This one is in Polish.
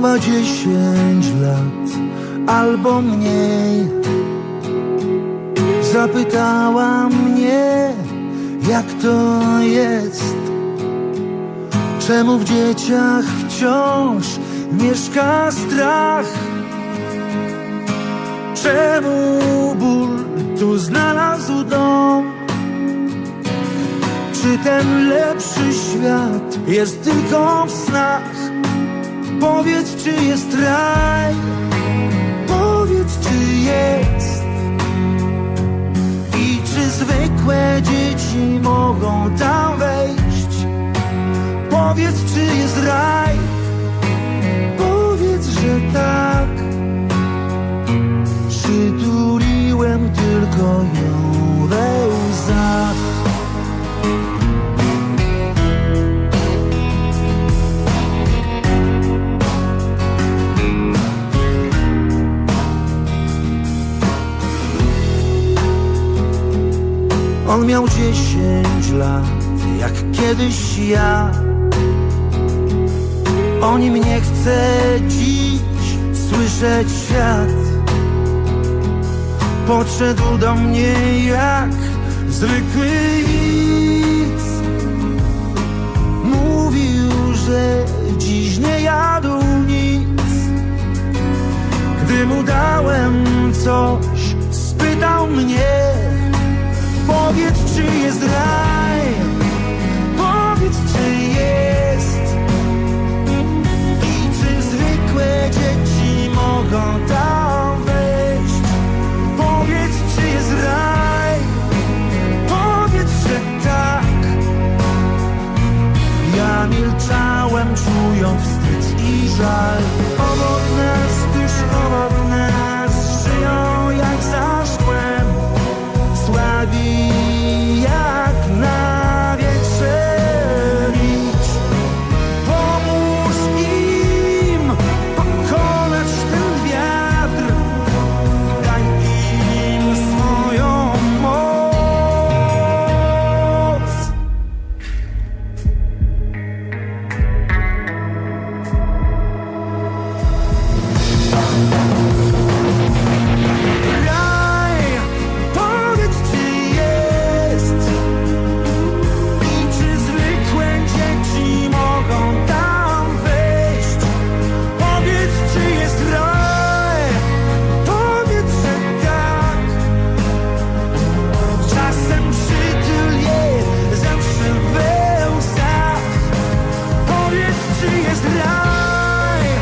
miała dziesięć lat albo mniej. Zapytała mnie, jak to jest, czemu w dzieciach wciąż mieszka strach. Czemu ból tu znalazł dom? Czy ten lepszy świat jest tylko w snach? Powiedz, czy jest raj? Powiedz, czy jest? I czy zwykłe dzieci mogą tam wejść? Powiedz, czy jest raj? On miał dziesięć lat, jak kiedyś ja. O nim nie chce dziś słyszeć świat. Podszedł do mnie jak zwykły widz. Mówił, że dziś nie jadł nic. Gdy mu dałem coś, spytał mnie. Izsák, avatnázt és avatnázt.